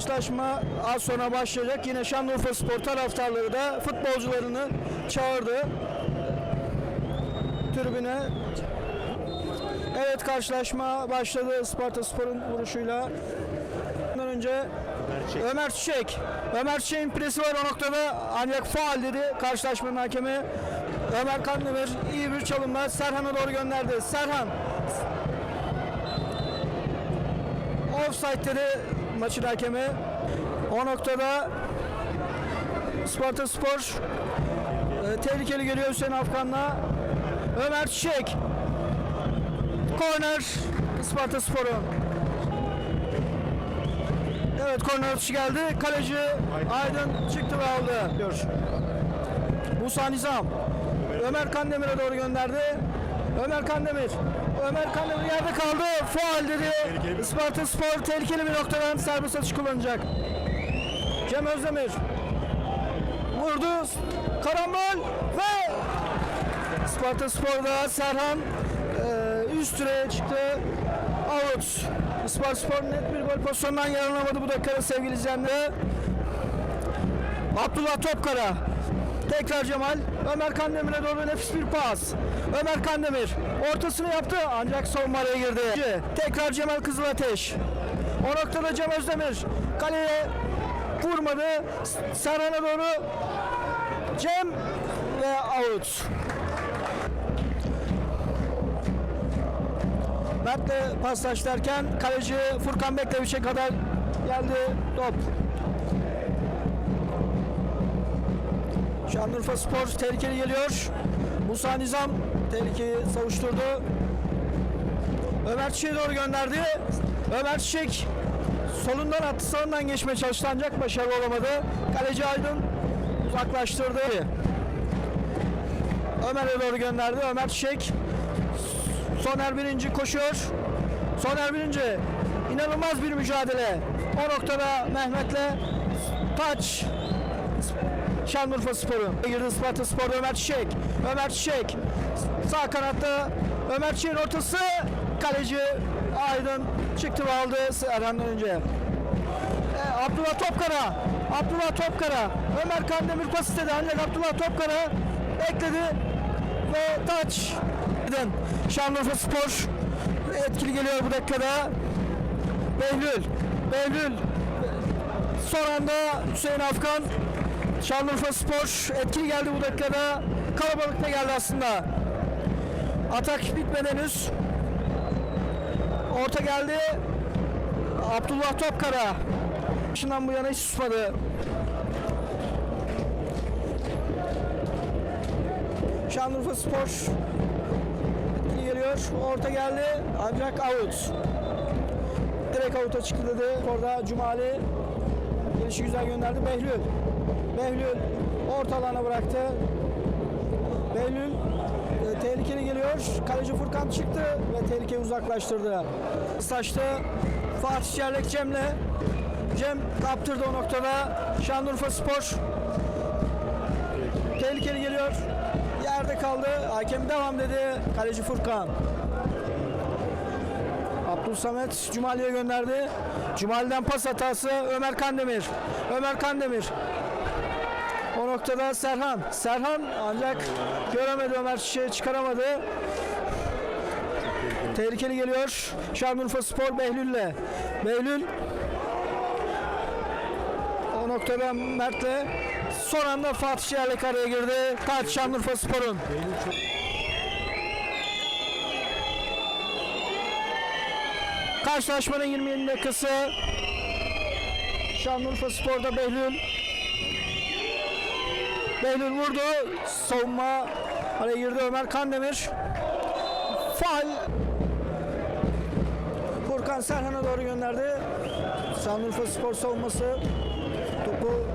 karşılaşma az sonra başlayacak. Yine Şanlıurfa Spor taraftarları da futbolcularını çağırdı. Tribüne. Evet karşılaşma başladı Sparta Spor'un vuruşuyla. Bundan önce Ömer Çiçek. Ömer Çiçek'in presi var o noktada ancak faal dedi karşılaşmanın hakemi. Ömer Kandemir iyi bir çalımla Serhan'a doğru gönderdi. Serhan Offside dedi maçın hakemi. O noktada Sparta Spor e, tehlikeli geliyor Hüseyin Afgan'la. Ömer Çiçek. Korner Sparta Spor'un. Evet korner atışı geldi. Kaleci Aydın çıktı ve aldı. Diyor. Musa Nizam. Ömer Kandemir'e doğru gönderdi. Ömer Kandemir. Ömer Kandemir yerde kaldı. Faal dedi. Sparta Spor tehlikeli bir noktadan serbest atış kullanacak. Cem Özdemir. Vurdu. Karambol ve Sparta Spor'da Serhan e, üst direğe çıktı. Out. Sparta Spor net bir gol pozisyonundan yararlanamadı bu dakikada sevgili izleyenler. Abdullah Topkara. Tekrar Cemal. Ömer Kandemir'e doğru nefis bir pas. Ömer Kandemir ortasını yaptı ancak savunma araya girdi. Tekrar Cemal Kızılateş. O noktada Cem Özdemir kaleye vurmadı. Serhan'a doğru Cem ve out. Mert'le paslaşlarken kaleci Furkan Bekleviç'e kadar geldi top. Şanlıurfa Spor tehlikeli geliyor. Musa Nizam tehlikeyi savuşturdu. Ömer Çiçek'e doğru gönderdi. Ömer Çiçek solundan attı sağından geçmeye çalıştı ancak başarılı olamadı. Kaleci Aydın uzaklaştırdı. Ömer'e doğru gönderdi. Ömer Çiçek Soner Birinci koşuyor. Soner Birinci inanılmaz bir mücadele. O noktada Mehmet'le taç Şanlıurfa Sporu. Girdi Sparta Spor'da Ömer Çiçek. Ömer Çiçek sağ kanatta Ömer Çiçek'in ortası kaleci Aydın çıktı ve aldı Serhan'dan önce. E, Abdullah Topkara. Abdullah Topkara. Ömer Kandemir pas istedi ancak Abdullah Topkara bekledi ve taç. Şanlıurfa Spor etkili geliyor bu dakikada. Behlül. Behlül son anda Hüseyin Afgan Şanlıurfa Spor etkili geldi bu dakikada. Kalabalık da geldi aslında. Atak bitmedi henüz. Orta geldi. Abdullah Topkara. Başından bu yana hiç susmadı. Şanlıurfa Spor geliyor. Orta geldi. Ancak out. Direkt out'a çıktı dedi. Orada Cumali gelişi güzel gönderdi. Behlül. Behlül orta alana bıraktı. Behlül e, tehlikeli geliyor. Kaleci Furkan çıktı ve tehlikeyi uzaklaştırdı. Saçta Fatih Çerlek Cem'le Cem kaptırdı o noktada. Şanlıurfa Spor tehlikeli geliyor. Yerde kaldı. Hakem devam dedi. Kaleci Furkan. Abdülsamet Cumali'ye gönderdi. Cumali'den pas hatası Ömer Kandemir. Ömer Kandemir. O noktada Serhan. Serhan ancak göremedi Ömer Çiçek'i çıkaramadı. Tehlikeli geliyor. Şanlıurfa Spor Behlül'le. Behlül o noktada Mert'le son anda Fatih Çiğerlik araya girdi. Taç Şanlıurfa Spor'un. Karşılaşmanın 27 dakikası Şanlıurfa Spor'da Behlül Behlül vurdu. Savunma araya girdi Ömer Kandemir. Faal. Furkan Serhan'a doğru gönderdi. Şanlıurfa Spor savunması topu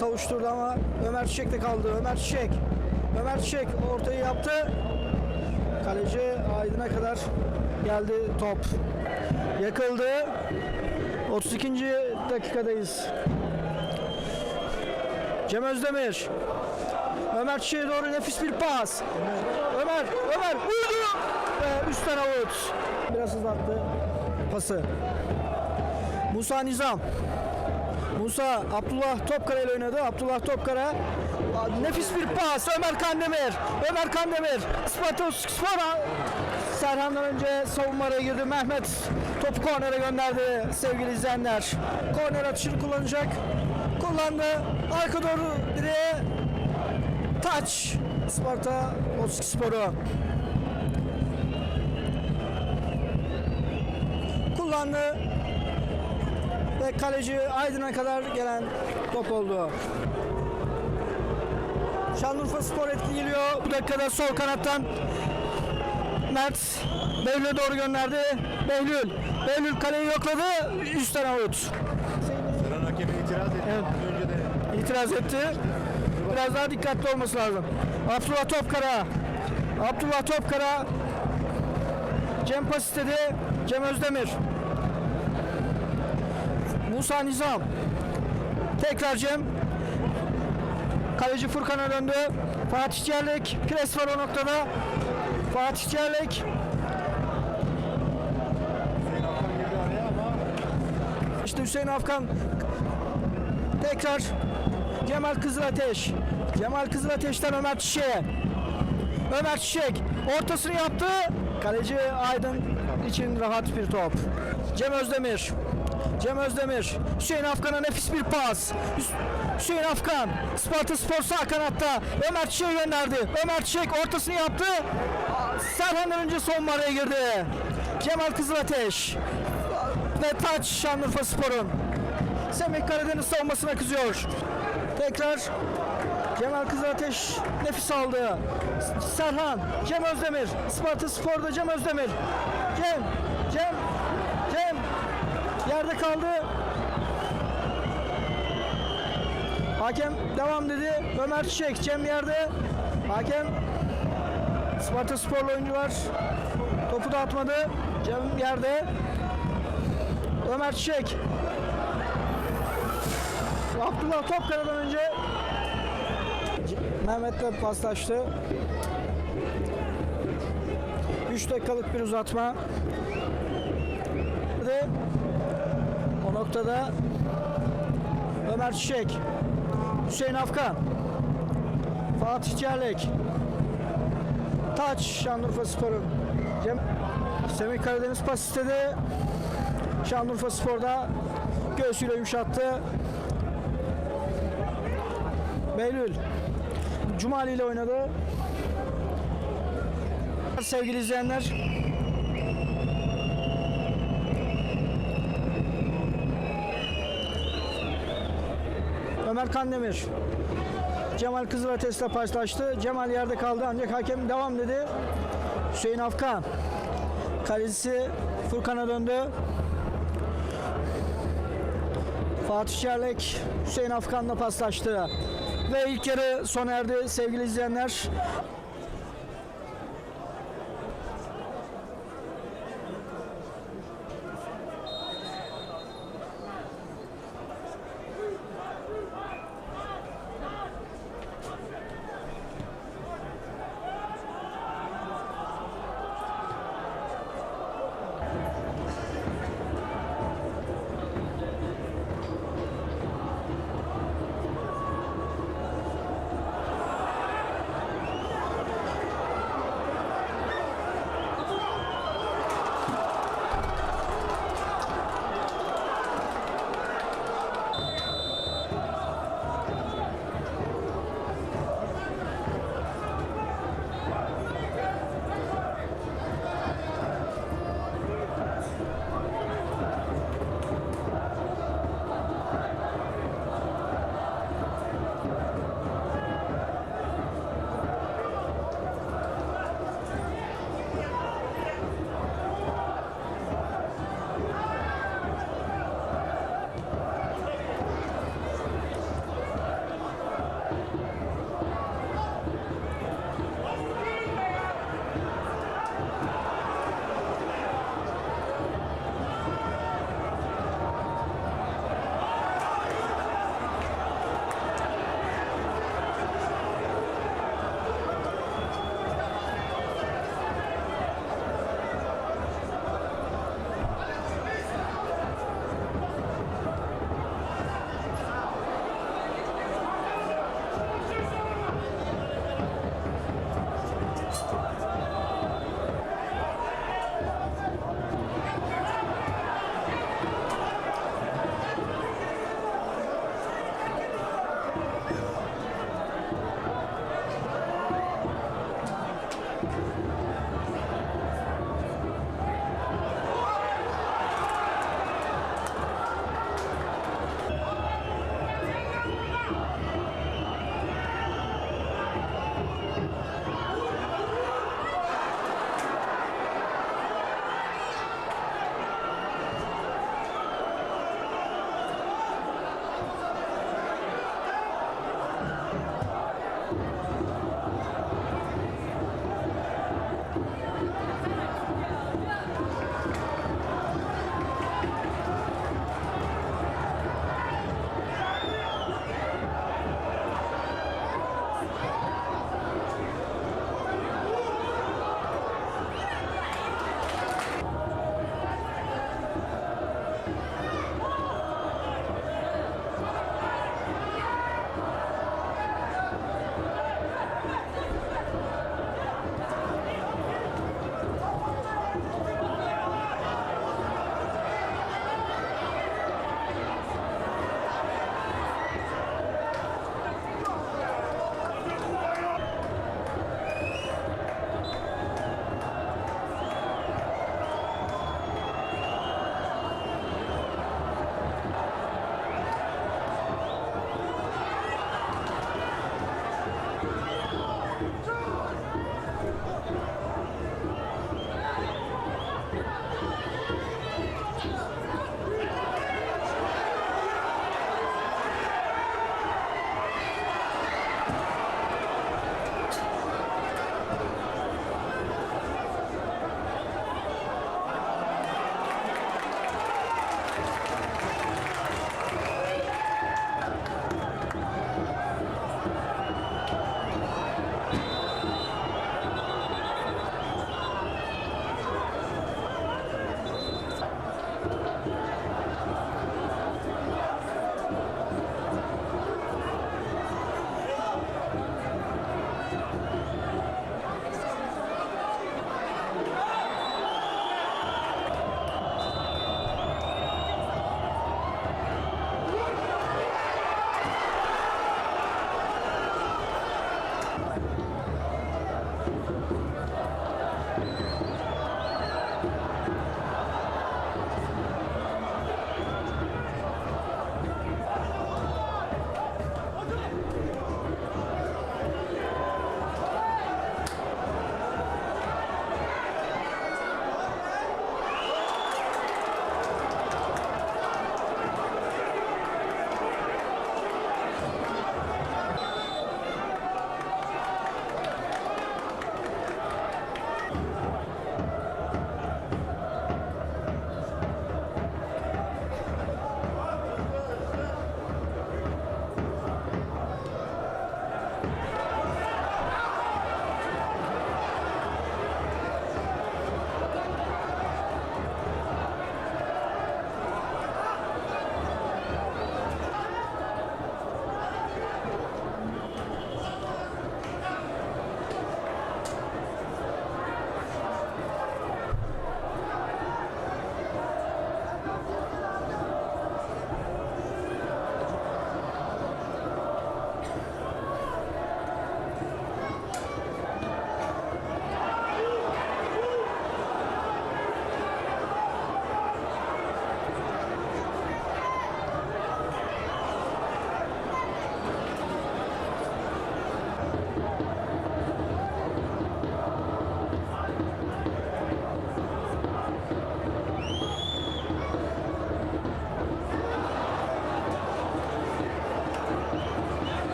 savuşturdu ama Ömer Çiçek de kaldı. Ömer Çiçek. Ömer Çiçek ortayı yaptı. Kaleci Aydın'a kadar geldi top. Yakıldı. 32. dakikadayız. Cem Özdemir. Ömer Çiçek'e doğru nefis bir pas. Ömer, Ömer vurdu. Ve üstten avut. Biraz hızlattı pası. Musa Nizam. Musa Abdullah Topkara ile oynadı. Abdullah Topkara nefis bir pas. Ömer Kandemir. Ömer Kandemir. Spartos Spora Serhan'dan önce savunmaya girdi. Mehmet topu kornere gönderdi sevgili izleyenler. Korner atışını kullanacak. Kullandı. Arka doğru direğe taç. Sparta Oski Sporu. Kullandı. Ve kaleci Aydın'a kadar gelen top oldu. Şanlıurfa Spor etkili geliyor. Bu dakikada sol kanattan Mert Behlül'e doğru gönderdi. Behlül. Behlül kaleyi yokladı. Üstten avut. Evet. İtiraz etti. Biraz daha dikkatli olması lazım. Abdullah Topkara. Abdullah Topkara. Cem pas istedi. Cem Özdemir. Musa Nizam. Tekrar Cem. Kaleci Furkan'a döndü. Fatih Çerlik. Pres var o noktada. Fatih ama İşte Hüseyin Afkan tekrar Cemal Kızılateş. Cemal Kızılateş'ten Ömer Çiçek'e. Ömer Çiçek ortasını yaptı. Kaleci Aydın için rahat bir top. Cem Özdemir. Cem Özdemir. Hüseyin Afkan'a nefis bir pas. Hüs- Hüseyin Afkan Sparta Spor sağ kanatta. Ömer Çiçek'e gönderdi. Ömer Çiçek ortasını yaptı. Serhan'dan önce son maraya girdi. Cemal Kızılateş ve taç Şanlıurfa Spor'un. Semih Karadeniz savunmasına kızıyor. Tekrar Cemal Kızılateş nefis aldı. Serhan, Cem Özdemir. Sparta Spor'da Cem Özdemir. Cem, Cem, Cem. Yerde kaldı. Hakem devam dedi. Ömer Çiçek, Cem yerde. Hakem Sparta Sporlu oyuncular topu da atmadı. Cem yerde. Ömer Çiçek. Abdullah Topkara'dan önce Mehmet'le paslaştı. 3 dakikalık bir uzatma. Ve o noktada Ömer Çiçek, Hüseyin Afkan, Fatih Çerlek, Taç Şanlıurfa Spor'un Cem Semih Karadeniz pas istedi. Şanlıurfa Spor'da göğsüyle yumuşattı. Behlül Cumali ile oynadı. Sevgili izleyenler Ömer Kandemir Cemal Kızılateş'le paslaştı. Cemal yerde kaldı ancak hakem devam dedi. Hüseyin Afkan Kalecisi Furkan'a döndü. Fatih Çerlek Hüseyin Afkan'la paslaştı. Ve ilk yarı sona erdi sevgili izleyenler.